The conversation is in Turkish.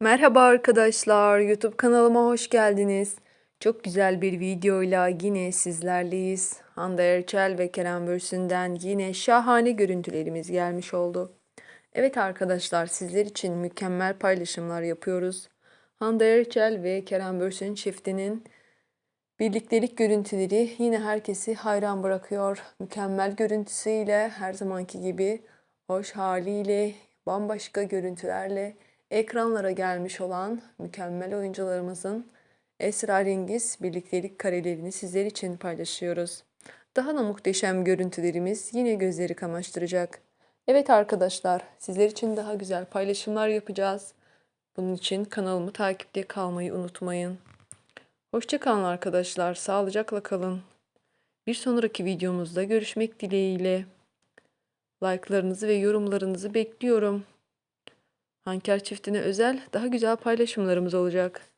Merhaba arkadaşlar, YouTube kanalıma hoş geldiniz. Çok güzel bir videoyla yine sizlerleyiz. Hande Erçel ve Kerem Bürsin'den yine şahane görüntülerimiz gelmiş oldu. Evet arkadaşlar, sizler için mükemmel paylaşımlar yapıyoruz. Hande Erçel ve Kerem Bürsin çiftinin birliktelik görüntüleri yine herkesi hayran bırakıyor. Mükemmel görüntüsüyle, her zamanki gibi hoş haliyle, bambaşka görüntülerle ekranlara gelmiş olan mükemmel oyuncularımızın esrarengiz birliktelik karelerini sizler için paylaşıyoruz. Daha da muhteşem görüntülerimiz yine gözleri kamaştıracak. Evet arkadaşlar, sizler için daha güzel paylaşımlar yapacağız. Bunun için kanalımı takipte kalmayı unutmayın. Hoşçakalın arkadaşlar, sağlıcakla kalın. Bir sonraki videomuzda görüşmek dileğiyle. Like'larınızı ve yorumlarınızı bekliyorum. Hanker çiftine özel daha güzel paylaşımlarımız olacak.